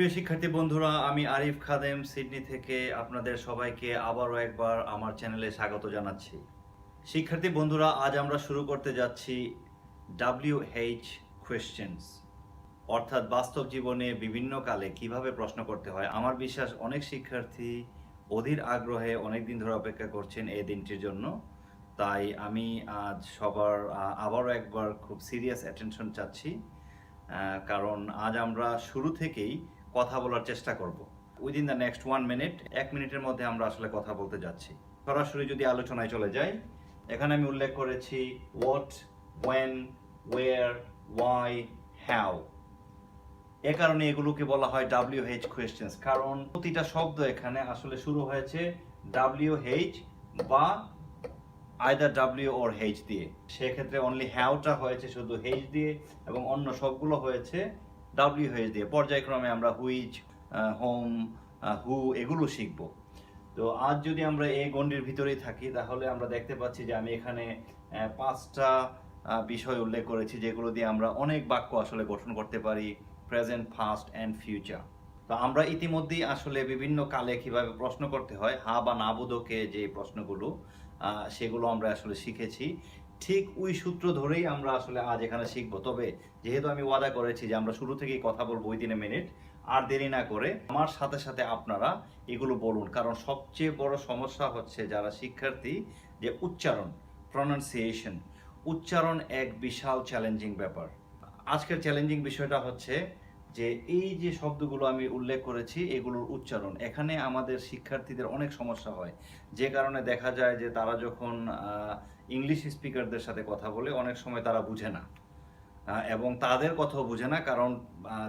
প্রিয় শিক্ষার্থী বন্ধুরা, আমি আরিফ খাদেম, সিডনি থেকে আপনাদের সবাইকে আবারও একবার আমার চ্যানেলে স্বাগত জানাচ্ছি। শিক্ষার্থী বন্ধুরা, আজ আমরা শুরু করতে যাচ্ছি ডাব্লিউ এইচ কোয়েশ্চেন্স অর্থাৎ বাস্তব জীবনে বিভিন্ন কালে কীভাবে প্রশ্ন করতে হয়? আমার বিশ্বাস অনেক শিক্ষার্থী অধীর আগ্রহে অনেক দিন ধরে অপেক্ষা করছেন এই দিনটির জন্য। তাই আমি আজ সবার আবারও একবার খুব সিরিয়াস অ্যাটেনশন চাচ্ছি। কারণ আজ আমরা শুরু থেকেই কথা বলার চেষ্টা করব। Within the next one minute এক মিনিটের মধ্যে আমরা আসলে কথা বলতে যাচ্ছি। সরাসরি যদি আলোচনায় চলে যাই, এখানে আমি উল্লেখ করেছি what when where why how এ কারণে এগুলোকে বলা হয় ডাব্লিউ এইচ কোয়েশ্চেন্স কারণ প্রতিটা শব্দ এখানে আসলে শুরু হয়েছে ডাব্লিউ এইচ বা আইদার ডাব্লিউ ওর এইচ দিয়ে। সেক্ষেত্রে অনলি হ্যাওটা হয়েছে শুধু এইচ দিয়ে এবং অন্য সবগুলো হয়েছে ডাব্লিউ এইচ দিয়ে পর্যায়ক্রমে আমরা হুইচ হোম হু এগুলো শিখব। তো আজ যদি আমরা এই গণ্ডির ভিতরেই থাকি, তাহলে আমরা দেখতে পাচ্ছি যে আমি এখানে পাঁচটা বিষয় উল্লেখ করেছি যেগুলো দিয়ে আমরা অনেক বাক্য আসলে গঠন করতে পারি প্রেজেন্ট ফাস্ট অ্যান্ড ফিউচার তো আমরা ইতিমধ্যেই আসলে বিভিন্ন কালে কীভাবে প্রশ্ন করতে হয়, হা বা না যে প্রশ্নগুলো সেগুলো আমরা আসলে শিখেছি। ঠিক ওই সূত্র ধরেই আমরা আসলে আজ এখানে শিখব। তবে যেহেতু আমি ওয়াদা করেছি যে আমরা শুরু থেকেই কথা বলব ওই দিনে মিনিট, আর দেরি না করে আমার সাথে সাথে আপনারা এগুলো বলুন। কারণ সবচেয়ে বড় সমস্যা হচ্ছে যারা শিক্ষার্থী যে উচ্চারণ প্রনাউন্সিয়েশন উচ্চারণ এক বিশাল চ্যালেঞ্জিং ব্যাপার। আজকের চ্যালেঞ্জিং বিষয়টা হচ্ছে যে এই যে শব্দগুলো আমি উল্লেখ করেছি, এগুলোর উচ্চারণ। এখানে আমাদের শিক্ষার্থীদের অনেক সমস্যা হয়। যে কারণে দেখা যায় যে তারা যখন ইংলিশ স্পিকারদের সাথে কথা বলে, অনেক সময় তারা বুঝে না। এবং তাদের কথাও বুঝে না। কারণ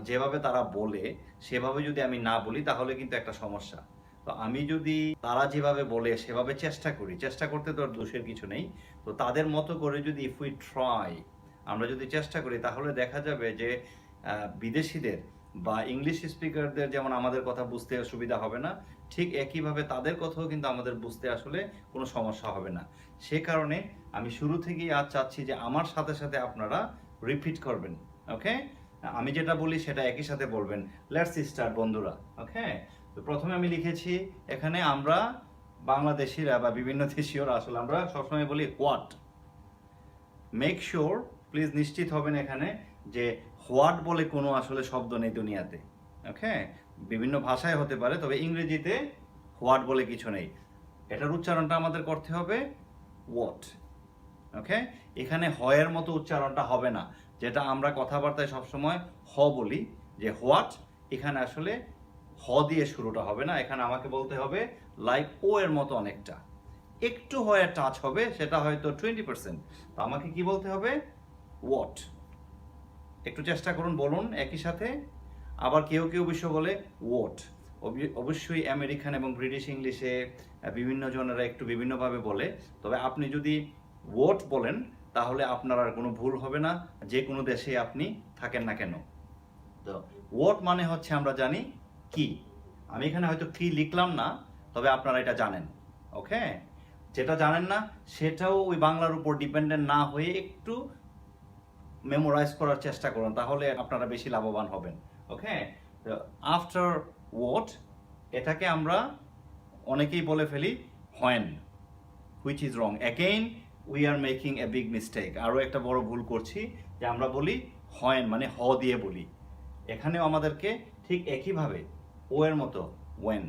যেভাবে তারা বলে, সেভাবে যদি আমি না বলি, তাহলে কিন্তু একটা সমস্যা। তো আমি যদি তারা যেভাবে বলে, সেভাবে চেষ্টা করি, চেষ্টা করতে তো আর দোষের কিছু নেই। তো তাদের মতো করে যদি ইফ উই ট্রাই আমরা যদি চেষ্টা করি, তাহলে দেখা যাবে যে বিদেশিদের বা ইংলিশ স্পিকারদের যেমন আমাদের কথা বুঝতে সুবিধা হবে না, ঠিক একইভাবে তাদের কথাও কিন্তু আমাদের বুঝতে আসলে কোনো সমস্যা হবে না। সে কারণে আমি শুরু থেকেই আজ চাচ্ছি যে আমার সাথে সাথে আপনারা রিপিট করবেন ওকে আমি যেটা বলি সেটা একই সাথে বলবেন। লেটস স্টার্ট বন্ধুরা ওকে তো প্রথমে আমি লিখেছি, এখানে আমরা বাংলাদেশিরা বা বিভিন্ন দেশীয়রা আসলে আমরা সবসময় বলি হোয়াট মেক শিওর প্লিজ নিশ্চিত হবেন এখানে যে হোয়াট বলে কোনো আসলে শব্দ নেই দুনিয়াতে ওকে বিভিন্ন ভাষায় হতে পারে, তবে ইংরেজিতে হোয়াট বলে কিছু নেই। এটার উচ্চারণটা আমাদের করতে হবে হোয়াট ওকে এখানে হয়ের মতো উচ্চারণটা হবে না, যেটা আমরা কথাবার্তায় সবসময় হ বলি, যে হোয়াট, এখানে আসলে হ দিয়ে শুরুটা হবে না, এখানে আমাকে বলতে হবে লাইক ও এর মতো অনেকটা। একটু হয়ে টাচ হবে, সেটা হয়তো টোয়েন্টি পার্সেন্ট তো আমাকে কি বলতে হবে? হোয়াট একটু চেষ্টা করুন, বলুন একই সাথে। আবার কেউ কেউ বিশ্ব বলে ওট অবশ্যই আমেরিকান এবং ব্রিটিশ ইংলিশে বিভিন্ন জনেরা একটু বিভিন্নভাবে বলে। তবে আপনি যদি ওট বলেন, তাহলে আপনার আর কোনো ভুল হবে না, যে কোনো দেশে আপনি থাকেন না কেন। তো ওট মানে হচ্ছে আমরা জানি কি। আমি এখানে হয়তো কি লিখলাম না, তবে আপনারা এটা জানেন, ওকে? যেটা জানেন না, সেটাও ওই বাংলার উপর ডিপেন্ডেন্ট না হয়ে একটু মেমোরাইজ করার চেষ্টা করুন, তাহলে আপনারা বেশি লাভবান হবেন ওকে আফটার ওয়াট এটাকে আমরা অনেকেই বলে ফেলি when which is wrong again we are making a big mistake আরও একটা বড় ভুল করছি, যে আমরা বলি হয়েন মানে হ দিয়ে বলি। এখানেও আমাদেরকে ঠিক একইভাবে ও এর মতো ওয়েন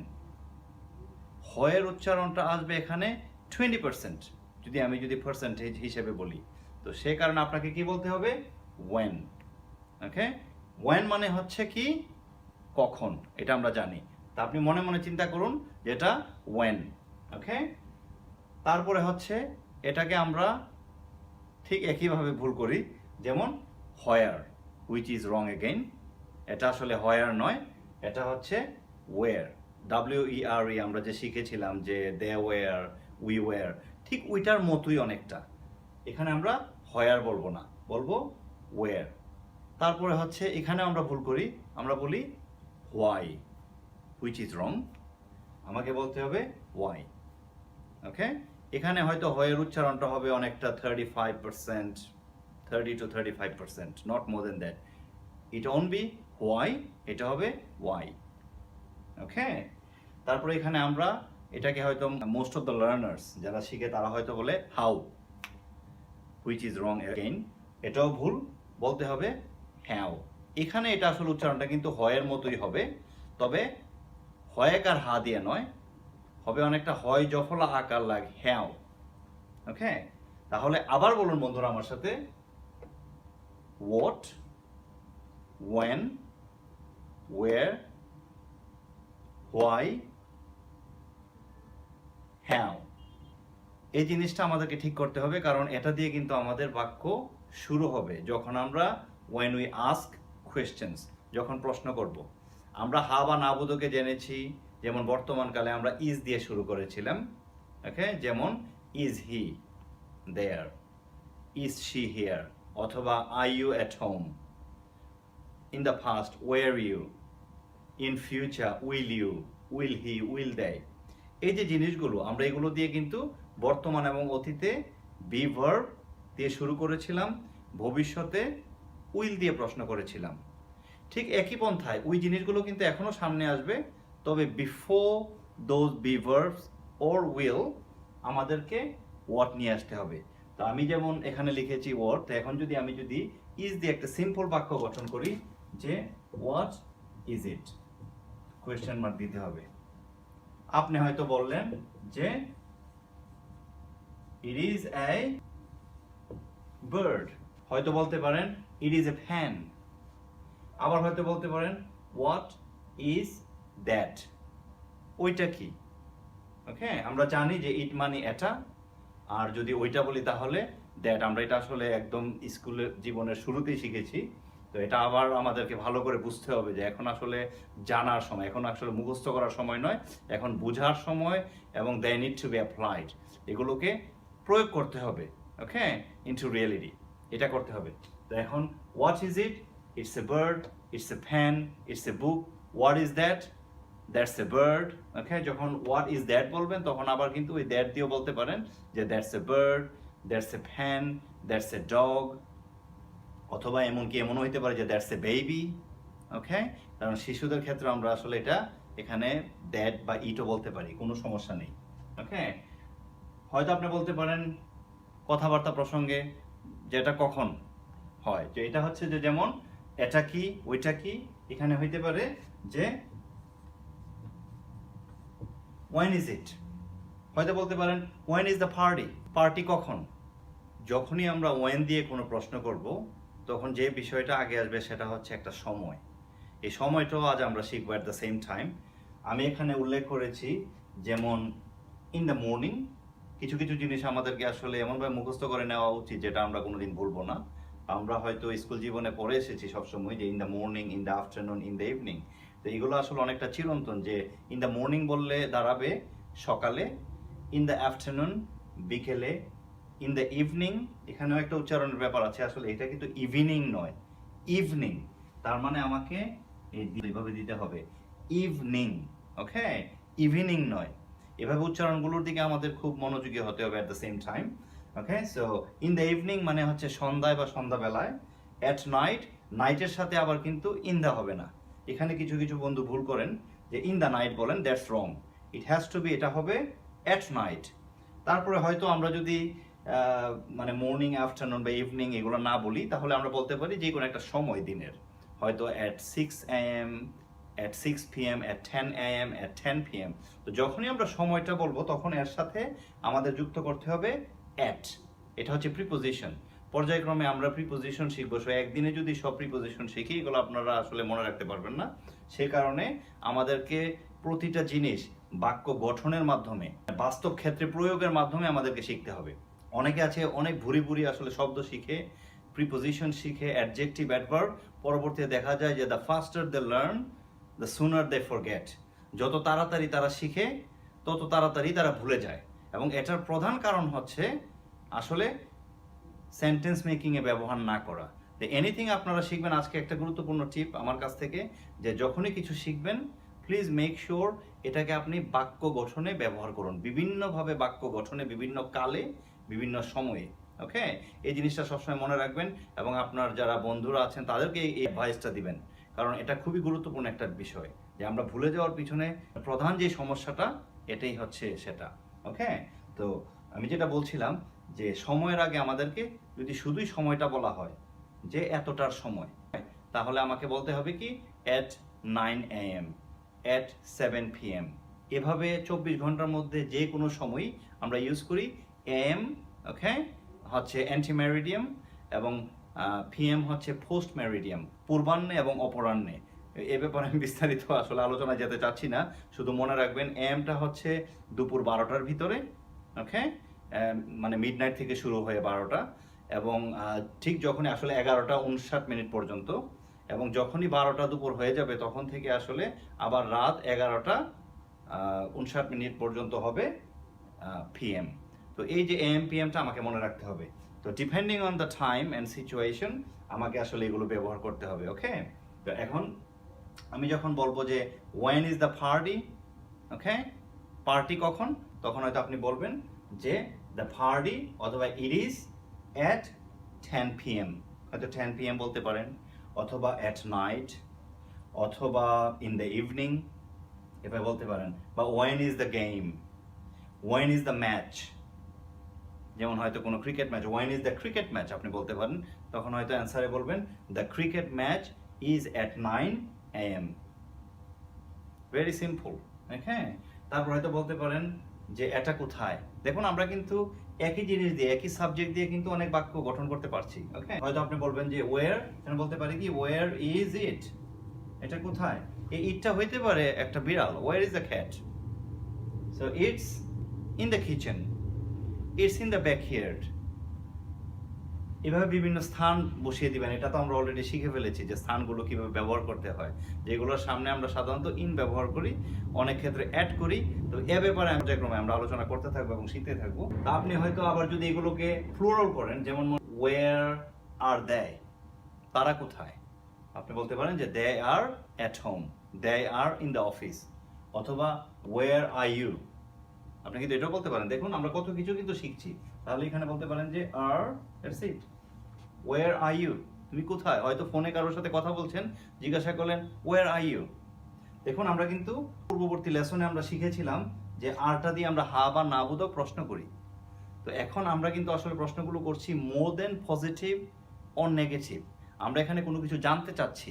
হয়ের উচ্চারণটা আসবে এখানে টোয়েন্টি পার্সেন্ট যদি আমি যদি পার্সেন্টেজ হিসেবে বলি। তো সে কারণে আপনাকে কি বলতে হবে? ওয়েন ওকে ওয়েন মানে হচ্ছে কি? কখন? এটা আমরা জানি। তা আপনি মনে মনে চিন্তা করুন যেটা ওয়েন ওকে তারপরে হচ্ছে এটাকে আমরা ঠিক একইভাবে ভুল করি। যেমন where which is wrong again এটা আসলে হয়ার নয়, এটা হচ্ছে ওয়ের ডাব্লিউ ই আর ই আমরা যে শিখেছিলাম যে দে ওয়ার উই ওয়ার ঠিক ওইটার মতোই অনেকটা। এখানে আমরা হয়ার বলব না, বলব ওয়ার তারপরে হচ্ছে এখানে আমরা ভুল করি, আমরা বলি হোয়াই হুইচ ইজ রং আমাকে বলতে হবে ওয়াই ওকে এখানে হয়তো হয়ের উচ্চারণটা হবে অনেকটা thirty five percent thirty two thirty five percent not more than that it won't be why এটা হবে ওয়াই ওকে তারপরে এখানে আমরা এটাকে হয়তো মোস্ট অফ দ্য লার্নার্স যারা শিখে তারা হয়তো বলে how which is wrong again এটাও ভুল, বলতে হবে হ্যাও এখানে এটা আসলে উচ্চারণটা কিন্তু হয়ের মতোই হবে, তবে হয়েকার হা দিয়ে নয়, হবে অনেকটা হয়, জফলা, আকার, লাগ হ্যাও ওকে? তাহলে আবার বলুন বন্ধুরা আমার সাথে, what, when, where why how এই জিনিসটা আমাদেরকে ঠিক করতে হবে, কারণ এটা দিয়ে কিন্তু আমাদের বাক্য শুরু হবে যখন আমরা when উই আস্ক কোয়েশ্চেন্স যখন প্রশ্ন করব। আমরা হা বা না জেনেছি, যেমন বর্তমানকালে আমরা ইজ দিয়ে শুরু করেছিলাম ওকে যেমন is he there is she here অথবা I you at home in the first were you in future will you will he will they এই যে জিনিসগুলো, আমরা এগুলো দিয়ে কিন্তু বর্তমান এবং অতীতে বি ভার্ব দিয়ে শুরু করেছিলাম, ভবিষ্যতে উইল দিয়ে প্রশ্ন করেছিলাম। ঠিক একই পন্থায় ওই জিনিসগুলো কিন্তু এখনও সামনে আসবে, তবে before those be verbs or will আমাদেরকে ওয়াট নিয়ে আসতে হবে। তো আমি যেমন এখানে লিখেছি ওয়াট তো এখন যদি আমি যদি ইজ দিয়ে একটা সিম্পল বাক্য গঠন করি, যে what is it question mark দিতে হবে। আপনি হয়তো বললেন যে ইট ইজ এ বার্ড হয়তো বলতে পারেন ইট ইজ এ ফ্যান আবার হয়তো বলতে পারেন হোয়াট ইজ দ্যাট ওইটা কি? ওকে, আমরা জানি যে ইট মানে এটা। আর যদি ওইটা বলি তাহলে দ্যাট আমরা এটা আসলে একদম স্কুলের জীবনের শুরুতেই শিখেছি। তো এটা আবার আমাদেরকে ভালো করে বুঝতে হবে যে এখন আসলে জানার সময়, এখন আসলে মুখস্থ করার সময় নয়, এখন বোঝার সময় এবং they need to be applied এগুলোকে প্রয়োগ করতে হবে ওকে ইনটু রিয়েলিটি এটা করতে হবে। তো এখন what is it it's a bird it's a fan it's a book what is that that's a bird okay যখন হোয়াট ইজ দ্যাট বলবেন, তখন আবার কিন্তু ওই দ্যাট দিয়েও বলতে পারেন যে that's a bird that's a fan that's a dog অথবা এমনকি এমন হইতে পারে যে দ্যাটস এ বেবি ওকে কারণ শিশুদের ক্ষেত্রে আমরা আসলে এটা এখানে দ্যাট বা ইটও বলতে পারি, কোনো সমস্যা নেই ওকে হয়তো আপনি বলতে পারেন কথাবার্তা প্রসঙ্গে যেটা কখন হয়, যে এটা হচ্ছে যে যেমন এটা কি, ওইটা কি, এখানে হইতে পারে যে ওয়েন ইজ ইট হয়তো বলতে পারেন when is the party party কখন? যখনই আমরা ওয়েন দিয়ে কোনো প্রশ্ন করব, তখন যে বিষয়টা আগে আসবে সেটা হচ্ছে একটা সময়। এই সময়টাও আজ আমরা শিখব অ্যাট দ্য সেম টাইম আমি এখানে উল্লেখ করেছি যেমন ইন দ্য মর্নিং কিছু কিছু জিনিস আমাদেরকে আসলে এমনভাবে মুখস্থ করে নেওয়া উচিত যেটা আমরা কোনোদিন ভুলবো না। আমরা হয়তো স্কুল জীবনে পড়ে এসেছি সবসময় যে in the morning in the afternoon in the evening তো এগুলো আসলে অনেকটা চিরন্তন যে ইন দ্য মর্নিং বললে দাঁড়াবে সকালে ইন দ্য আফটারনুন বিকেলে ইন দ্য ইভিনিং এখানেও একটা উচ্চারণের ব্যাপার আছে আসলে এটা কিন্তু ইভিনিং নয় ইভিনিং তার মানে আমাকে এইভাবে দিতে হবে। ইভিনিং ওকে ইভিনিং নয়। এভাবে উচ্চারণগুলোর দিকে আমাদের খুব মনোযোগী হতে হবে at the same time okay so in the evening মানে হচ্ছে সন্ধ্যায় বা সন্ধ্যাবেলায় অ্যাট নাইট নাইটের সাথে আবার কিন্তু ইন দ্য হবে না। এখানে কিছু কিছু বন্ধু ভুল করেন, যে ইন দ্য নাইট বলেন that's wrong it has to be এটা হবে অ্যাট নাইট তারপরে হয়তো আমরা যদি মানে মর্নিং আফটারনুন বা ইভিনিং এগুলো না বলি, তাহলে আমরা বলতে পারি যে কোনো একটা সময় দিনের। হয়তো at six AM at six PM at ten AM at ten PM তো যখনই আমরা সময়টা বলব, তখন এর সাথে আমাদের যুক্ত করতে হবে অ্যাট এটা হচ্ছে প্রিপোজিশন পর্যায়ক্রমে আমরা প্রিপোজিশন শিখব। সো একদিনে যদি সব প্রিপোজিশন শিখি, এগুলো আপনারা আসলে মনে রাখতে পারবেন না। সে কারণে আমাদেরকে প্রতিটা জিনিস বাক্য গঠনের মাধ্যমে, বাস্তব ক্ষেত্রে প্রয়োগের মাধ্যমে আমাদেরকে শিখতে হবে। অনেকে আছে, অনেক ভুরি ভুরি আসলে শব্দ শিখে প্রিপোজিশন শিখে অ্যাডজেক্টিভ অ্যাডভার্ব পরবর্তীতে দেখা যায় যে the faster they learn the sooner they for forget যত তাড়াতাড়ি তারা শিখে, তত তাড়াতাড়ি তারা ভুলে যায়। এবং এটার প্রধান কারণ হচ্ছে আসলে সেন্টেন্স মেকিংয়ে ব্যবহার না করা। এনিথিং আপনারা শিখবেন, আজকে একটা গুরুত্বপূর্ণ টিপ আমার কাছ থেকে, যে যখনই কিছু শিখবেন প্লিজ মেক শিওর এটাকে আপনি বাক্য গঠনে ব্যবহার করুন। বিভিন্নভাবে বাক্য গঠনে, বিভিন্ন কালে, বিভিন্ন সময়ে। ওকে এই জিনিসটা সবসময় মনে রাখবেন এবং আপনার যারা বন্ধুরা আছেন, তাদেরকে এই অ্যাডভাইসটা দিবেন। কারণ এটা খুবই গুরুত্বপূর্ণ একটা বিষয় যে আমরা ভুলে যাওয়ার পিছনে প্রধান যে সমস্যাটা, এটাই হচ্ছে সেটা, ওকে? তো আমি যেটা বলছিলাম যে সময়ের আগে আমাদেরকে যদি শুধুই সময়টা বলা হয় যে এতটার সময়, তাহলে আমাকে বলতে হবে কি? At nine A M at seven P M এভাবে চব্বিশ ঘণ্টার মধ্যে যে কোনো সময়ই আমরা ইউজ করি এম ওকে? হচ্ছে অ্যান্টিম্যারিডিয়াম এবং পিএম হচ্ছে পোস্ট ম্যারিডিয়াম পূর্বাহ্নে এবং অপরাহ্নে। এ ব্যাপারে আমি বিস্তারিত আসলে আলোচনা যেতে চাচ্ছি না। শুধু মনে রাখবেন এমটা হচ্ছে দুপুর বারোটার ভিতরে ওকে মানে মিড নাইট থেকে শুরু হয়ে বারোটা এবং ঠিক যখনই আসলে এগারোটা উনষাট মিনিট পর্যন্ত এবং যখনই বারোটা দুপুর হয়ে যাবে তখন থেকে আসলে আবার রাত এগারোটা উনষাট মিনিট পর্যন্ত হবে পিএম তো এই যে এম পিএমটা আমাকে মনে রাখতে হবে। তো depending on the time and situation আমাকে আসলে এগুলো ব্যবহার করতে হবে ওকে তো এখন আমি যখন বলব যে when is the party okay party কখন? তখন হয়তো আপনি বলবেন যে দ্য পার্টি অথবা it is at ten P M হয়তো টেন পি এম বলতে পারেন, অথবা অ্যাট নাইট অথবা ইন দ্য ইভিনিং এভাবে বলতে পারেন, বা when is the game when is the match যেমন হয়তো কোনো cricket match when is the cricket match আপনি বলতে পারেন, তখন হয়তো অ্যান্সারে বলবেন the cricket match is at nine AM very simple হ্যাঁ তারপর হয়তো বলতে পারেন যে, এটা কোথায়? দেখুন, আমরা কিন্তু একই জিনিস দিয়ে, একই সাবজেক্ট দিয়ে কিন্তু অনেক বাক্য গঠন করতে পারছি ওকে হয়তো আপনি বলবেন যে ওয়ার বলতে পারি কি ওয়ার ইজ ইট এটা কোথায়? এই ইটটা হইতে পারে একটা বিড়াল where is the cat so it's in the kitchen it's in the backyard এভাবে বিভিন্ন স্থান বসিয়ে দিবেন। এটা তো আমরা অলরেডি শিখে ফেলেছি যে স্থানগুলো কীভাবে ব্যবহার করতে হয়। যেগুলোর সামনে আমরা সাধারণত ইন ব্যবহার করি, অনেক ক্ষেত্রে অ্যাড করি। তো এ ব্যাপারে আমরা ক্রমে আমরা আলোচনা করতে থাকব এবং শিখতে থাকব। তা আপনি হয়তো আবার যদি এগুলোকে ফ্লোরাল করেন, যেমন ওয়ার আর দেয় তারা কোথায়? আপনি বলতে পারেন যে they are at home they are in the office অথবা ওয়ার আর ইউ আপনি কিন্তু এটাও বলতে পারেন, দেখুন আমরা কত কিছু কিন্তু শিখছি। তাহলে এখানে বলতে পারেন যে, আর that's it where are you তুমি কোথায়? হয়তো ফোনে কারোর সাথে কথা বলছেন, জিজ্ঞাসা করলেন ওয়ার আর ইউ দেখুন, আমরা কিন্তু পূর্ববর্তী লেসনে আমরা শিখেছিলাম যে, আরটা দিয়ে আমরা হা বা না বোধক প্রশ্ন করি। তো এখন আমরা কিন্তু আসলে প্রশ্নগুলো করছি more than positive or negative আমরা এখানে কোনো কিছু জানতে চাচ্ছি।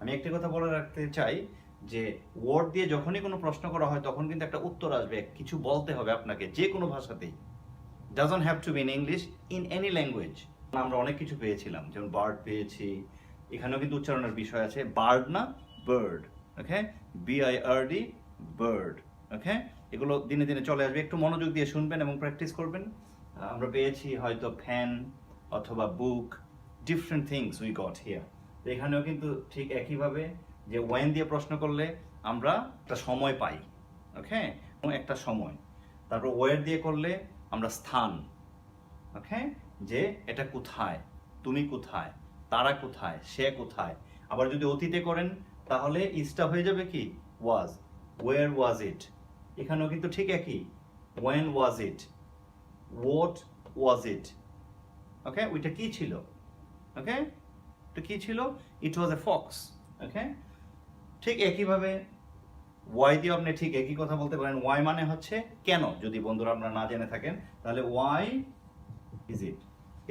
আমি একটি কথা বলে রাখতে চাই যে ওয়ার্ড দিয়ে যখনই কোনো প্রশ্ন করা হয়, তখন কিন্তু একটা উত্তর আসবে। কিছু বলতে হবে আপনাকে, যে কোনো ভাষাতেই। Doesn't have to be in English in any language আমরা অনেক কিছু পেয়েছিলাম, যেমন বার্ড পেয়েছি, এখানেও কিন্তু উচ্চারণের বিষয় আছে বার্ড না bird okay B I R D bird okay এগুলো দিনে দিনে চলে আসবে, একটু মনোযোগ দিয়ে শুনবেন এবং প্র্যাকটিস করবেন। আমরা পেয়েছি হয়তো ফ্যান অথবা book different things we got here এখানেও কিন্তু ঠিক একইভাবে যে ওয়েন দিয়ে প্রশ্ন করলে আমরা একটা সময় পাই ওকে একটা সময়। তারপর ওয়ের দিয়ে করলে আমরা স্থান ওকে যে এটা কোথায়, তুমি কোথায়, তারা কোথায়, সে কোথায়। আবার যদি অতীতে করেন, তাহলে ইসটা হয়ে যাবে কি? ওয়াজ ওয়ের ওয়াজ ইট এখানেও কিন্তু ঠিক একই। When was it what was ইট ওকে ওইটা কি ছিল? ওকে তো কি ছিল? ইট ওয়াজ এ ফক্স ওকে ঠিক একইভাবে ওয়াই দিয়ে আপনি ঠিক একই কথা বলতে পারেন। ওয়াই মানে হচ্ছে কেন? যদি বন্ধুরা আপনারা না জেনে থাকেন, তাহলে ওয়াই ইজ ইট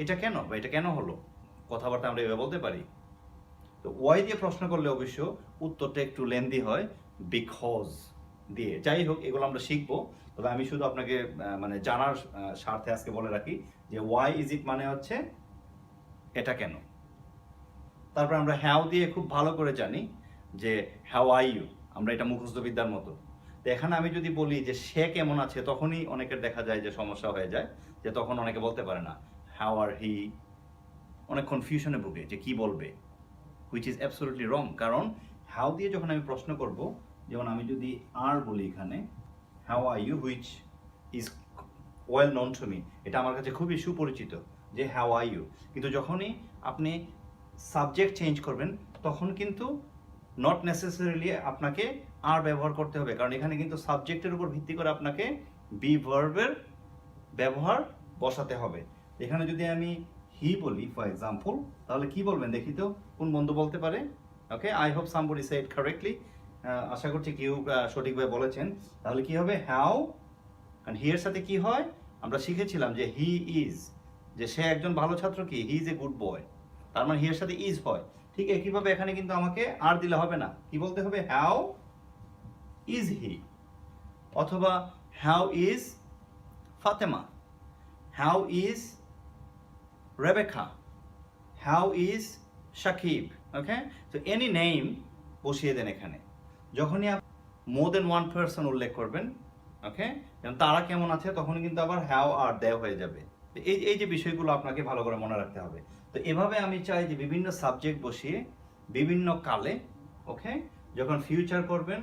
এটা কেন বা এটা কেন হলো? কথাবার্তা আমরা এভাবে বলতে পারি। তো ওয়াই দিয়ে প্রশ্ন করলে অবশ্য উত্তরটা একটু লেন্দি হয় বিকজ দিয়ে। যাই হোক, এগুলো আমরা শিখব। তবে আমি শুধু আপনাকে মানে জানার স্বার্থে আজকে বলে রাখি যে ওয়াই ইজ ইট মানে হচ্ছে এটা কেন? তারপর আমরা হ্যাও দিয়ে খুব ভালো করে জানি। যে হ্যাও আই ইউ আমরা এটা মুখস্থ বিদ্যার মতো। তো এখানে আমি যদি বলি যে, সে কেমন আছে? তখনই অনেকের দেখা যায় যে, সমস্যা হয়ে যায়। যে, তখন অনেকে বলতে পারে না হ্যাও আর হি অনেক কনফিউশনে ভুগে যে, কি বলবে? হুইচ ইজ অ্যাবসোলুটলি রং কারণ হ্যাও দিয়ে যখন আমি প্রশ্ন করব, যেমন আমি যদি আর বলি এখানে how are you which is well known to me এটা আমার কাছে খুবই সুপরিচিত যে হ্যাও আর ইউ কিন্তু যখনই আপনি সাবজেক্ট চেঞ্জ করবেন, তখন কিন্তু নট নেসেসারিলি আপনাকে আর ব্যবহার করতে হবে। কারণ এখানে কিন্তু সাবজেক্টের উপর ভিত্তি করে আপনাকে বি ভার্বের ব্যবহার বসাতে হবে। এখানে যদি আমি হি বলি ফর এক্সাম্পল তাহলে কি বলবেন দেখি তো? কোন বন্ধু বলতে পারে? Okay I hope somebody said correctly আশা করছি কেউ সঠিকভাবে বলেছেন। তাহলে কি হবে? হ্যাও কারণ হি এর সাথে কি হয়? আমরা শিখেছিলাম যে হি ইজ যে সে একজন ভালো ছাত্র কি? He is a good boy তার মানে হি এর সাথে ইজ হয়। ঠিক একইভাবে এখানে কিন্তু আমাকে আর দিলে হবে না। কি বলতে হবে? হ্যাও ইজ হি অথবা how is Fatema how is Rebecca how is Shakib okay তো এনি নেম বসিয়ে দেন এখানে। যখনই আপনি মোর দেন ওয়ান পার্সন উল্লেখ করবেন ওকে যেমন তারা কেমন আছে তখন কিন্তু আবার হ্যাও আর দেও হয়ে যাবে। এই এই যে বিষয়গুলো আপনাকে ভালো করে মনে রাখতে হবে। তো এভাবে আমি চাই যে বিভিন্ন সাবজেক্ট বসিয়ে বিভিন্ন কালে ওকে যখন ফিউচার করবেন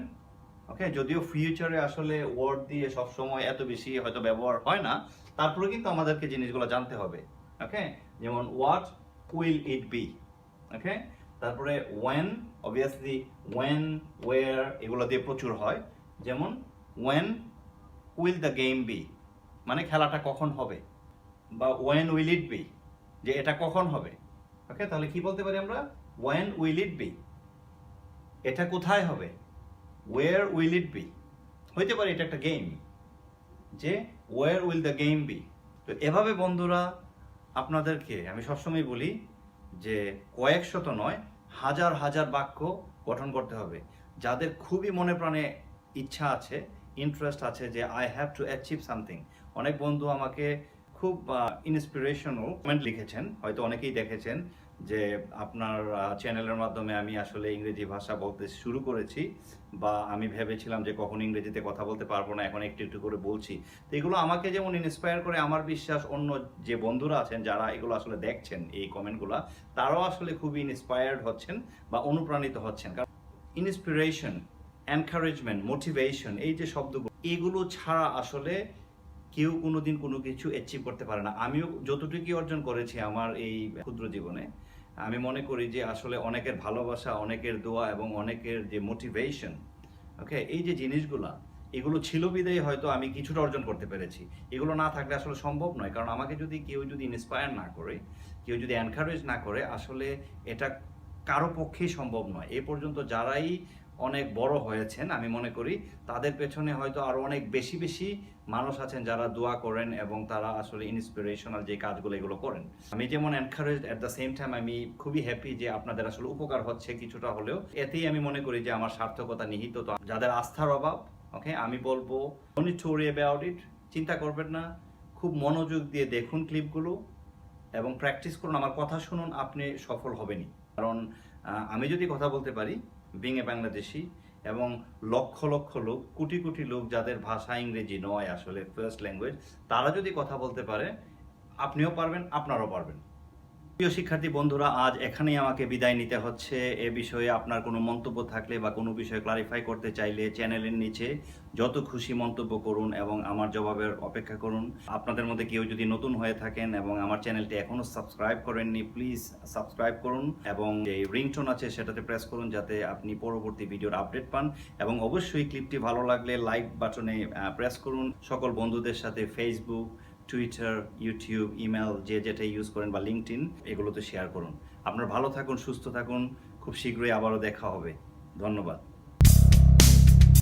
ওকে যদিও ফিউচারে আসলে ওয়ার্ড দিয়ে সবসময় এত বেশি হয়তো ব্যবহার হয় না তারপরে কিন্তু আমাদেরকে জিনিসগুলো জানতে হবে ওকে যেমন what will it be okay তারপরে ওয়েন অবভিয়াসলি ওয়েন ওয়ার এগুলো দিয়ে প্রচুর হয়, যেমন when will the game be মানে খেলাটা কখন হবে, বা ওয়েন উইল ইট বি যে এটা কখন হবে? ওকে তাহলে কি বলতে পারি আমরা? ওয়েন উইল ইট বি এটা কোথায় হবে? ওয়ার উইল ইট বি হইতে পারে এটা একটা গেম যে where will the game be তো এভাবে বন্ধুরা আপনাদেরকে আমি সবসময় বলি যে কয়েকশত নয়, হাজার হাজার বাক্য গঠন করতে হবে। যাদের খুবই মনে প্রাণে ইচ্ছা আছে ইন্টারেস্ট আছে যে I have to achieve something অনেক বন্ধু আমাকে খুব ইন্সপিরেশনাল কমেন্ট লিখেছেন। হয়তো অনেকেই দেখেছেন যে আপনার চ্যানেলের মাধ্যমে আমি আসলে ইংরেজি ভাষা বলতে শুরু করেছি বা আমি ভেবেছিলাম যে কখন ইংরেজিতে কথা বলতে পারব না, এখন একটু একটু করে বলছি। তো এগুলো আমাকে যেমন ইন্সপায়ার করে, আমার বিশ্বাস অন্য যে বন্ধুরা আছেন যারা এগুলো আসলে দেখছেন, এই কমেন্টগুলো তারাও আসলে খুবই ইন্সপায়ার্ড হচ্ছেন বা অনুপ্রাণিত হচ্ছেন। কারণ ইন্সপিরেশন এনকারেজমেন্ট মোটিভেশন এই যে শব্দগুলো, এগুলো ছাড়া আসলে কেউ কোনোদিন কোনো কিছু অ্যাচিভ করতে পারে না। আমিও যতটুকু অর্জন করেছি আমার এই ক্ষুদ্র জীবনে, আমি মনে করি যে আসলে অনেকের ভালোবাসা, অনেকের দোয়া এবং অনেকের যে মোটিভেশন ওকে এই যে জিনিসগুলা, এগুলো ছিল বিদায় হয়তো আমি কিছুটা অর্জন করতে পেরেছি। এগুলো না থাকলে আসলে সম্ভব নয়। কারণ আমাকে যদি কেউ যদি ইন্সপায়ার না করে, কেউ যদি এনকারেজ না করে, আসলে এটা কারও পক্ষেই সম্ভব নয়। এ পর্যন্ত যারাই অনেক বড় হয়েছেন, আমি মনে করি। তাদের পেছনে হয়তো আরও অনেক বেশি বেশি মানুষ আছেন যারা দোয়া করেন এবং তারা আসলে ইন্সপিরেশনাল যে কাজগুলো এগুলো করেন। আমি যেমন encourage at the same time আমি খুবই হ্যাপি যে আপনাদের আসলে উপকার হচ্ছে কিছুটা হলেও। এতেই আমি মনে করি যে আমার সার্থকতা নিহিত তো। যাদের আস্থার অভাব ওকে আমি বলব অনি টুরি অ্যাবাউট ইট চিন্তা করবেন না। খুব মনোযোগ দিয়ে দেখুন ক্লিপগুলো এবং প্র্যাকটিস করুন। আমার কথা শুনুন, আপনি সফল হবেনই। কারণ আমি যদি কথা বলতে পারি বিং এ বাংলাদেশি এবং লক্ষ লক্ষ লোক, কোটি কোটি লোক যাদের ভাষা ইংরেজি নয় আসলে ফার্স্ট ল্যাঙ্গুয়েজ তারা যদি কথা বলতে পারে, আপনিও পারবেন, আপনারও পারবেন। প্রিয় শিক্ষার্থী বন্ধুরা, আজ এখানেই আমাকে বিদায় নিতে হচ্ছে। এ বিষয়ে আপনার কোনো মন্তব্য থাকলে বা কোনো বিষয়ে ক্লারিফাই করতে চাইলে চ্যানেলের নিচে যত খুশি মন্তব্য করুন এবং আমার জবাবের অপেক্ষা করুন। আপনাদের মধ্যে কেউ যদি নতুন হয়ে থাকেন এবং আমার চ্যানেলটি এখনও সাবস্ক্রাইব করেননি প্লিজ সাবস্ক্রাইব করুন এবং যে রিংটোন আছে সেটাতে প্রেস করুন যাতে আপনি পরবর্তী ভিডিওর আপডেট পান এবং অবশ্যই ক্লিপটি ভালো লাগলে লাইক বাটনে প্রেস করুন। সকল বন্ধুদের সাথে ফেসবুক টুইটার ইউটিউব ইমেল যে যেটা ইউজ করেন বা লিঙ্কড ইন এগুলোতে শেয়ার করুন। আপনারা ভালো থাকুন, সুস্থ থাকুন। খুব শীঘ্রই আবারও দেখা হবে। ধন্যবাদ।